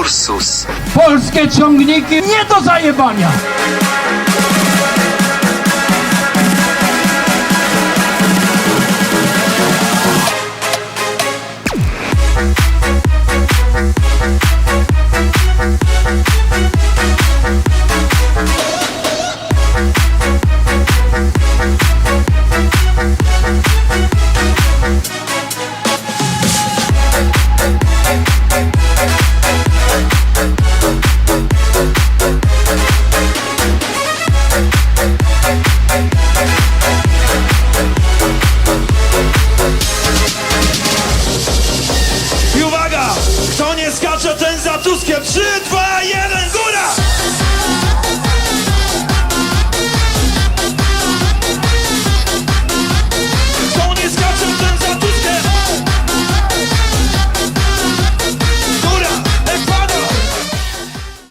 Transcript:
Ursus. Polskie ciągniki nie do zajebania. Kto nie skacze, ten